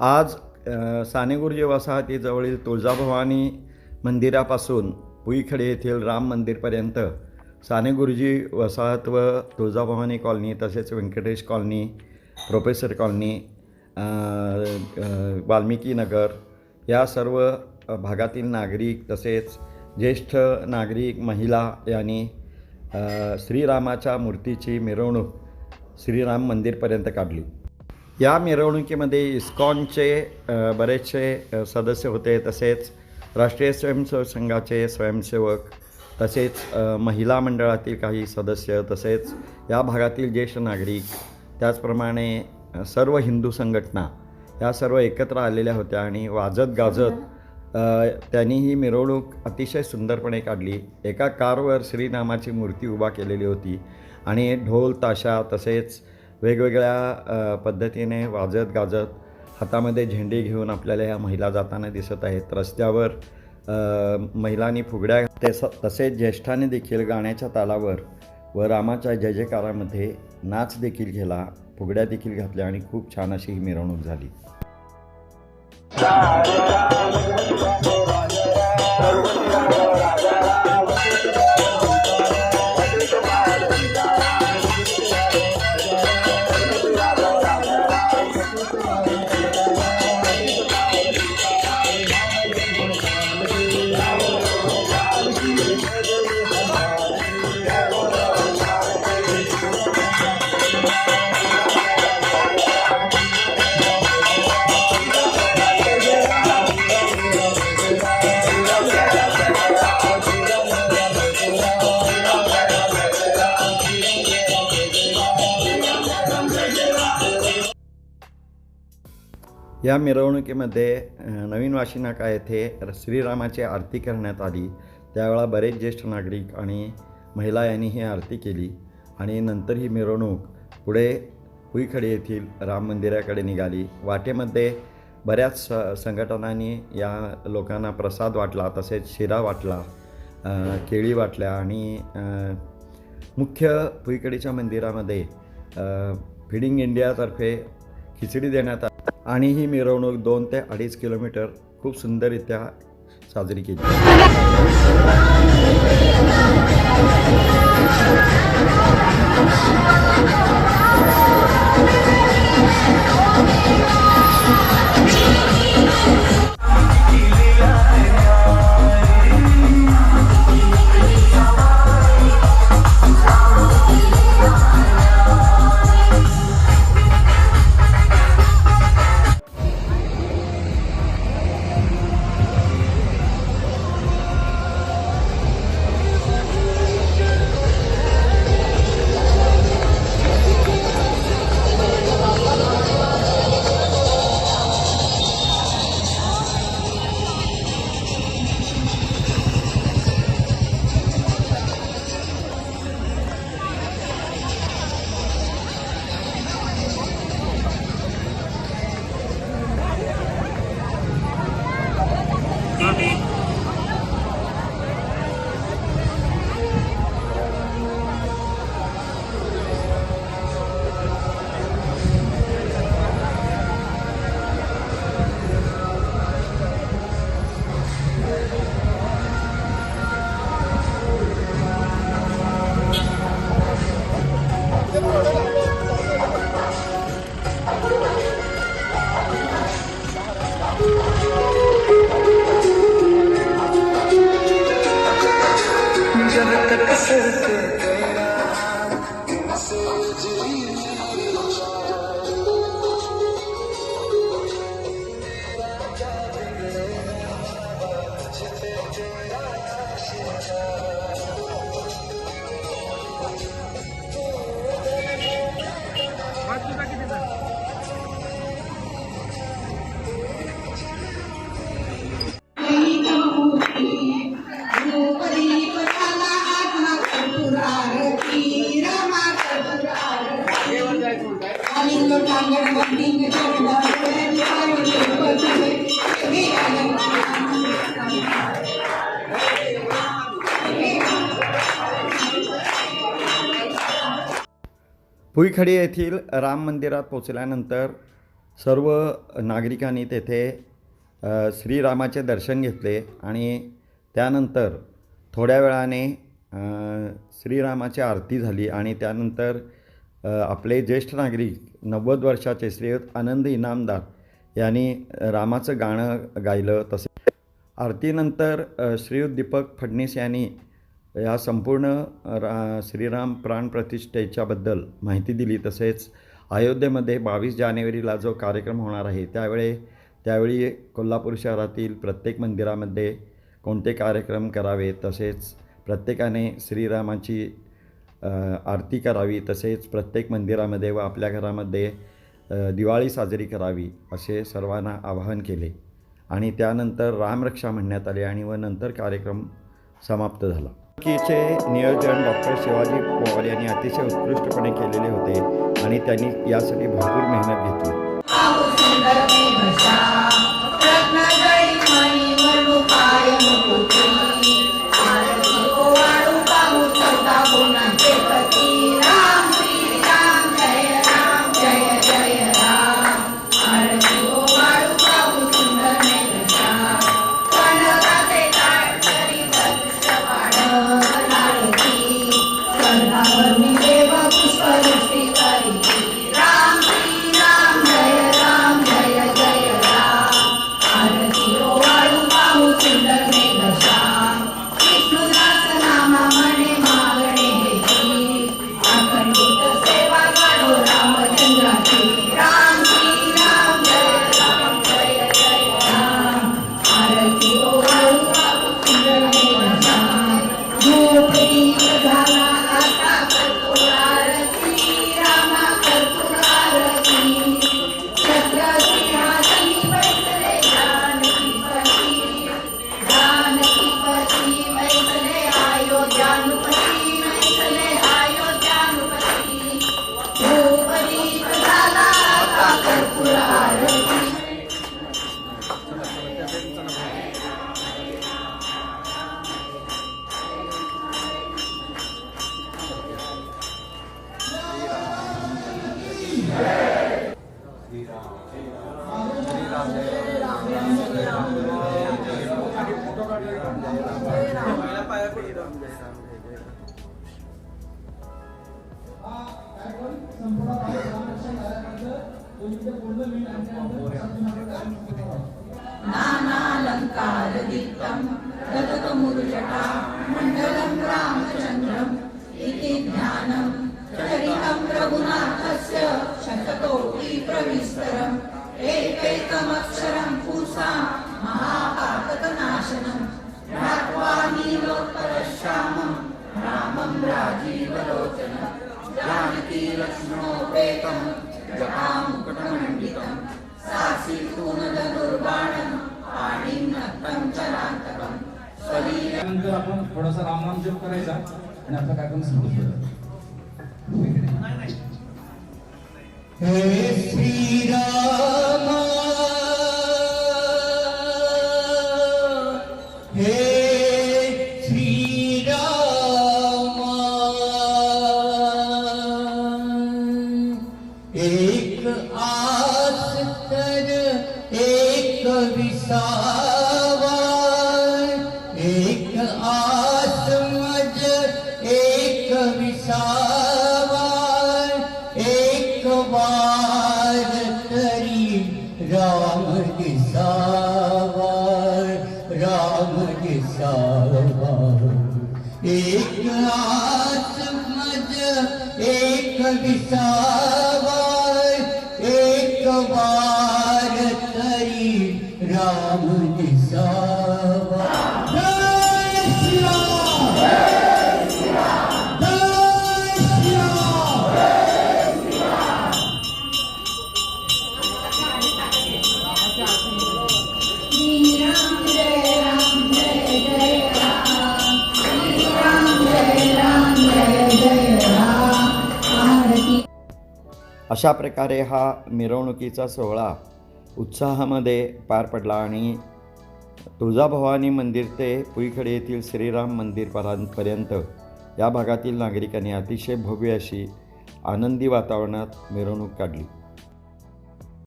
आज अ, सानेगुरुजी वसाहतीजवळील तुळजाभवानी मंदिरापासून पुईखडे येथील राम मंदिरपर्यंत सानेगुरुजी वसाहत व तुळजाभवानी कॉलनी तसेच Venkatesh colony professor colony Valmiki Nagar या सर्व भागातील नागरिक तसेच ज्येष्ठ नागरिक महिला यांनी श्रीरामाच्या मूर्तीची मिरवणूक श्रीराम मंदिरपर्यंत काढली. या मिरवणुकीमध्ये इस्कॉनचे बरेचसे सदस्य होते तसेच राष्ट्रीय स्वयंसेवक संघाचे स्वयंसेवक तसेच महिला मंडळातील काही सदस्य तसेच या भागातील ज्येष्ठ नागरिक त्याचप्रमाणे सर्व हिंदू संघटना या सर्व एकत्र आलेल्या होत्या आणि वाजत गाजत त्यांनी ही मिरवणूक अतिशय सुंदरपणे काढली. एका कारवर श्रीरामाची मूर्ती उभा केलेली होती आणि ढोल ताशा तसेच वेगवेगळ्या पद्धतीने वाजत गाजत हातामध्ये झेंडे घेऊन आपल्याला ह्या महिला जाताना दिसत आहेत. रस्त्यावर महिलांनी फुगड्या तस तसेच ज्येष्ठाने देखील गाण्याच्या तालावर व रामाच्या जय जयकारामध्ये नाच देखील केला फुगड्या देखील घातल्या आणि खूप छान अशी ही मिरवणूक झाली. या मिरवणुकीमध्ये नवीन वाशिनाका येथे? श्रीरामाची आरती करण्यात आली. त्यावेळा बरेच ज्येष्ठ नागरिक आणि महिला यांनी ही आरती केली आणि नंतर ही मिरवणूक पुढे हुईखडी येथील राम मंदिराकडे निघाली. वाटेमध्ये बऱ्याच स संघटनांनी या लोकांना प्रसाद वाटला तसेच शिरा वाटला केळी वाटल्या आणि मुख्य पुईकडीच्या मंदिरामध्ये फिडिंग इंडियातर्फे खिचडी देण्यात आली. आणि ही मिरवणूक दोन ते अडीच किलोमीटर खूप सुंदररित्या साजरी केली. हुईखडी येथील राम मंदिरात पोचल्यानंतर सर्व नागरिकांनी तेथे श्रीरामाचे दर्शन घेतले आणि त्यानंतर थोड्या वेळाने श्रीरामाची आरती झाली आणि त्यानंतर आपले ज्येष्ठ नागरिक नव्वद वर्षाचे श्रीयुत आनंद इनामदार यांनी रामाचं गाणं गायलं तसे. आरतीनंतर श्रीयुत दीपक फडणीस यांनी या संपूर्ण रा श्रीराम प्राणप्रतिष्ठेच्याबद्दल माहिती दिली तसेच अयोध्येमध्ये बावीस जानेवारीला जो कार्यक्रम होणार आहे त्यावेळे त्यावेळी कोल्हापूर शहरातील प्रत्येक मंदिरामध्ये कोणते कार्यक्रम करावे तसेच प्रत्येकाने श्रीरामाची आरती करावी तसेच प्रत्येक मंदिरामध्ये व आपल्या घरामध्ये दिवाळी साजरी करावी असे सर्वांना आवाहन केले. आणि त्यानंतर रामरक्षा म्हणण्यात आली आणि व नंतर कार्यक्रम समाप्त झाला. चे नियोजन डॉक्टर शिवाजी पवार यांनी अतिशय उत्कृष्टपणे केलेले होते आणि त्यांनी यासाठी भरपूर मेहनत घेतली. नानालङ्कारदीप्तं राजीवलोचनं जानकी लक्ष्मणोपेतं जपामुकुटमण्डितं सासीतून धनुर्बाणं पाणिं आपण थोडासा रामनाम जप करायचा आणि आपला कार्यक्रम सुरू करायचा हे विसावा एक आस मज एक विसावा एक वार तरी राम दिसावा राम दिसावा एक आस मज एक विसावा राम अशा प्रकारे हा मिरवणुकीचा सोहळा उत्साहामध्ये पार पडला आणि तुळजाभवानी मंदिर ते पुईखडे येथील श्रीराम मंदिर पर्यंत या भागातील नागरिकांनी अतिशय भव्य अशी आनंदी वातावरणात मिरवणूक काढली.